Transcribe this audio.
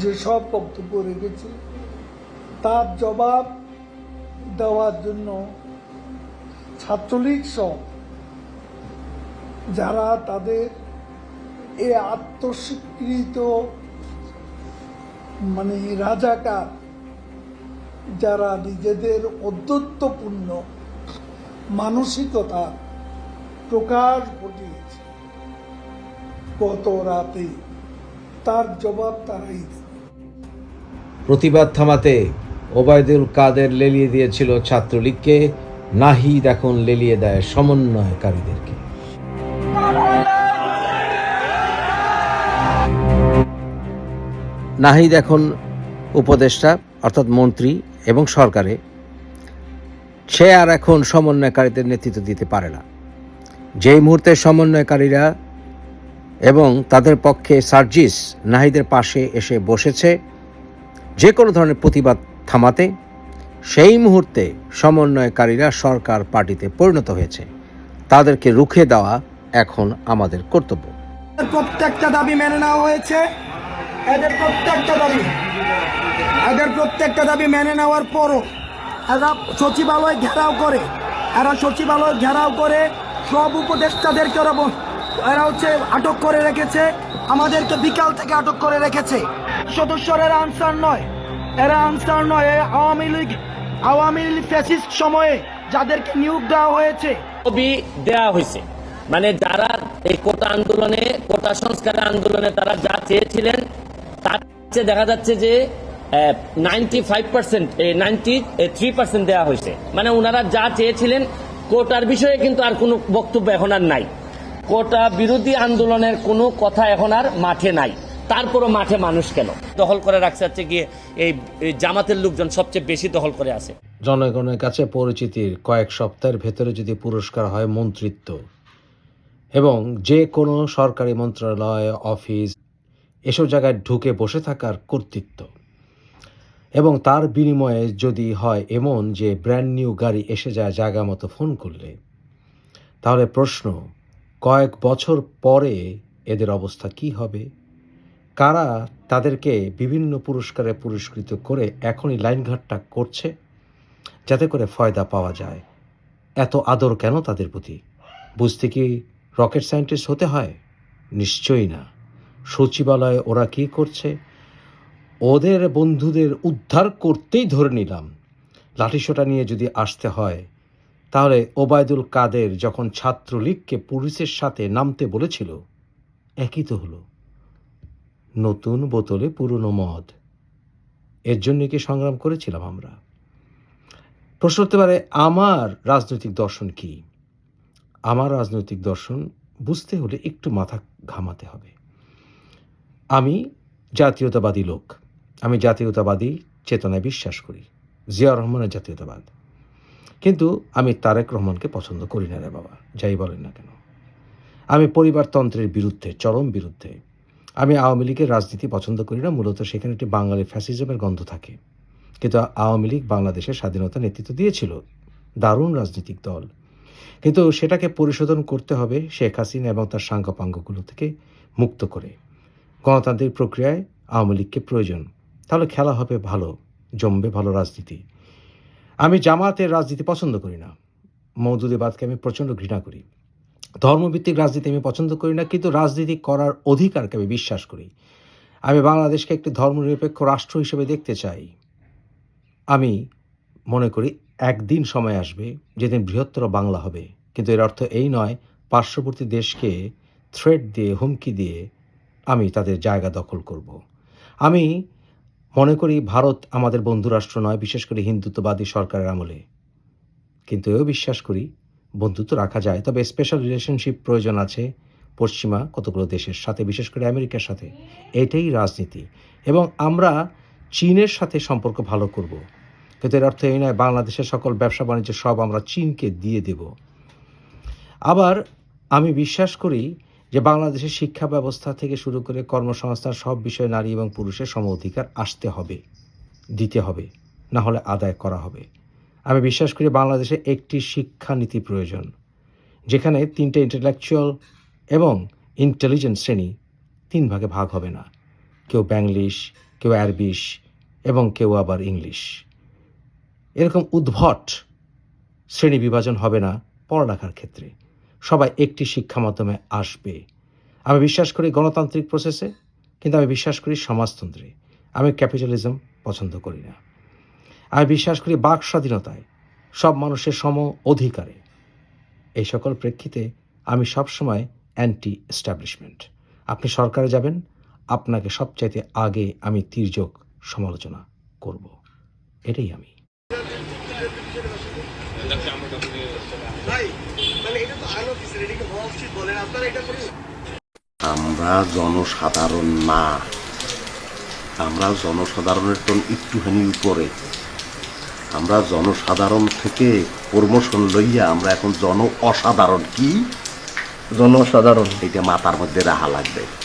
যেসব বক্তব্য রেখেছে, তার জবাব দেওয়ার জন্য ছাত্রলীগ সহ যারা তাদের এ আত্মস্বীকৃত মানে রাজাকার, যারা নিজেদের অদ্যত্বপূর্ণ মানসিকতা প্রকাশ ঘটিয়েছে। গত রাতে তার জবাব তারাই প্রতিবাদ থামাতে ওবায়দুল কাদের লেলিয়ে দিয়েছিল ছাত্রলীগকে, নাহিদ এখন লেলিয়ে দেয় সমন্বয়কারীদেরকে। নাহিদ এখন উপদেষ্টা, অর্থাৎ মন্ত্রী এবং সরকারে। সে আর এখন সমন্বয়কারীদের নেতৃত্ব দিতে পারে না। যেই মুহূর্তে সমন্বয়কারীরা এবং তাদের পক্ষে সার্জিস নাহিদের পাশে এসে বসেছে যে কোনো ধরনের প্রতিবাদ থামাতে, সেই মুহূর্তে সমন্বয়কারীরা সরকার পার্টিতে পরিণত হয়েছে। তাদেরকে রুখে দেওয়া এখন আমাদের কর্তব্য। প্রত্যেকটা দাবি মেনে নেওয়া হয়েছে। এদের প্রত্যেকটা দাবি। এদের প্রত্যেকটা দাবি মেনে নেওয়ার পরও এরা সচিবালয় ঘেরাও করে। এরা সচিবালয় ঘেরাও করে। সব উপদেষ্টাদেরকে ওরা এরা হচ্ছে আটক করে রেখেছে, আমাদেরকে বিকাল থেকে আটক করে রেখেছে। সদস্যরা এরা আনসার নয়। এরা আনসার নয় আওয়ামী লীগ আওয়ামী লীগ ফ্যাসিস্ট সময়ে যাদেরকে নিয়োগ দেওয়া হয়েছে। ছবি দেয়া হয়েছে। মানে যারা এই কোটা আন্দোলনে, কোটা সংস্কার আন্দোলনে তারা যা চেয়েছিলেন, তার চেয়ে দেখা যাচ্ছে যে ninety five percent ninety three percent দেওয়া হয়েছে। মানে ওনারা যা চেয়েছিলেন, কোটার বিষয়ে কিন্তু আর কোনো বক্তব্য এখন আর নাই। কোটা বিরোধী আন্দোলনের কোনো কথা এখন আর মাঠে নাই। তারপরও মাঠে মানুষ কেন? দখল করে রাখছে হচ্ছে গিয়ে এই এই জামাতের লোকজন সবচেয়ে বেশি দখল করে আছে। জনগণের কাছে পরিচিতির কয়েক সপ্তাহের ভেতরে যদি পুরস্কার হয় মন্ত্রিত্ব এবং যে কোনো সরকারি মন্ত্রণালয় অফিস এসব জায়গায় ঢুকে বসে থাকার কর্তৃত্ব এবং তার বিনিময়ে যদি হয় এমন যে ব্র্যান্ড নিউ গাড়ি এসে যায় জায়গা মতো ফোন করলে তাহলে প্রশ্ন কয়েক বছর পরে এদের অবস্থা কি হবে? কারা তাদেরকে বিভিন্ন পুরস্কারে পুরস্কৃত করে এখনই লাইনঘাটটা করছে? যাতে করে ফয়দা পাওয়া যায়। এত আদর কেন তাদের প্রতি? বুঝতে কি রকেট সায়েন্টিস্ট হতে হয়? নিশ্চয়ই না। সচিবালয়ে ওরা কি করছে? ওদের বন্ধুদের উদ্ধার করতেই ধরে নিলাম। লাঠিসোটা নিয়ে যদি আসতে হয় তাহলে ওবায়দুল কাদের যখন ছাত্রলীগকে পুলিশের সাথে নামতে বলেছিল, একই তো হলো। নতুন বোতলে পুরনো মদ। এর জন্য কি সংগ্রাম করেছিলাম আমরা? প্রশ্ন হতে পারে, আমার রাজনৈতিক দর্শন কি? আমার রাজনৈতিক দর্শন বুঝতে হলে একটু মাথা ঘামাতে হবে। আমি জাতীয়তাবাদী লোক। আমি জাতীয়তাবাদী চেতনায় বিশ্বাস করি। জিয়া রহমানের জাতীয়তাবাদ। কিন্তু আমি তারেক রহমানকে পছন্দ করি না রে বাবা, যাই বলেন না কেন। আমি পরিবারতন্ত্রের বিরুদ্ধে, চরম বিরুদ্ধে, আমি আওয়ামী লীগের রাজনীতি পছন্দ করি না, মূলত সেখানে একটি বাঙালি ফ্যাসিজমের গন্ধ থাকে। কিন্তু আওয়ামী লীগ বাংলাদেশের স্বাধীনতা নেতৃত্ব দিয়েছিল, দারুণ রাজনৈতিক দল। কিন্তু সেটাকে পরিশোধন করতে হবে শেখ হাসিনা এবং তার সাঙ্গপাঙ্গগুলো থেকে মুক্ত করে। গণতান্ত্রিক প্রক্রিয়ায় আওয়ামী লীগকে প্রয়োজন, তাহলে খেলা হবে ভালো, জমবে ভালো রাজনীতি। আমি জামাতের রাজনীতি পছন্দ করি না। মৌদুদিবাদকে আমি প্রচণ্ড ঘৃণা করি। ধর্মভিত্তিক রাজনীতি আমি পছন্দ করি না, কিন্তু রাজনীতি করার অধিকারকে আমি বিশ্বাস করি। আমি বাংলাদেশকে একটি ধর্মনিরপেক্ষ রাষ্ট্র হিসেবে দেখতে চাই। আমি মনে করি একদিন সময় আসবে, যেদিন বৃহত্তর বাংলা হবে। কিন্তু এর অর্থ এই নয়, পার্শ্ববর্তী দেশকে থ্রেট দিয়ে, হুমকি দিয়ে আমি তাদের জায়গা দখল করব। আমি মনে করি ভারত আমাদের বন্ধুরাষ্ট্র নয়, বিশেষ করে হিন্দুত্ববাদী সরকারের আমলে। কিন্তু এও বিশ্বাস করি বন্ধুত্ব রাখা যায়। তবে স্পেশাল রিলেশনশিপ প্রয়োজন আছে পশ্চিমা কতগুলো দেশের সাথে, বিশেষ করে আমেরিকার সাথে। এটাই রাজনীতি। এবং আমরা চীনের সাথে সম্পর্ক ভালো করব। কিন্তু এর অর্থ এই নয়, বাংলাদেশের সকল ব্যবসা বাণিজ্য সব আমরা চীনকে দিয়ে দেব। আবার আমি বিশ্বাস করি যে বাংলাদেশের শিক্ষা ব্যবস্থা থেকে শুরু করে কর্মসংস্থান, সব বিষয়ে নারী এবং পুরুষের সম অধিকার আসতে হবে, দিতে হবে, না হলে আদায় করা হবে। আমি বিশ্বাস করি বাংলাদেশে একটি শিক্ষানীতি প্রয়োজন, যেখানে তিনটে ইন্টেলেকচুয়াল এবং ইন্টেলিজেন্ট শ্রেণি তিন ভাগে ভাগ হবে না। কেউ ব্যাংলিশ কেউ আরবিশ এবং কেউ আবার ইংলিশ এরকম উদ্ভট শ্রেণি বিভাজন হবে না পড়ালেখার ক্ষেত্রে। সবাই একটি শিক্ষা মাধ্যমে আসবে। আমি বিশ্বাস করি গণতান্ত্রিক প্রসেসে কিন্তু আমি বিশ্বাস করি সমাজতন্ত্রে। আমি ক্যাপিটালিজম পছন্দ করি না। আমি বিশ্বাস করি বাক স্বাধীনতায় সব মানুষের সম অধিকারে। এই সকল প্রেক্ষিতে আমি সবসময় অ্যান্টি এস্টাবলিশমেন্ট আপনি সরকারে যাবেন, আপনাকে সবচাইতে আগে আমি তির্যক সমালোচনা করব। এটাই আমি। আমরা জনসাধারণ না। আমরা জনসাধারণের তো একটুখানি উপরে। আমরা জনসাধারণ থেকে প্রমোশন লইয়া আমরা এখন জন অসাধারণ কি? জনসাধারণ। এটা মাথার মধ্যে রাহা লাগবে।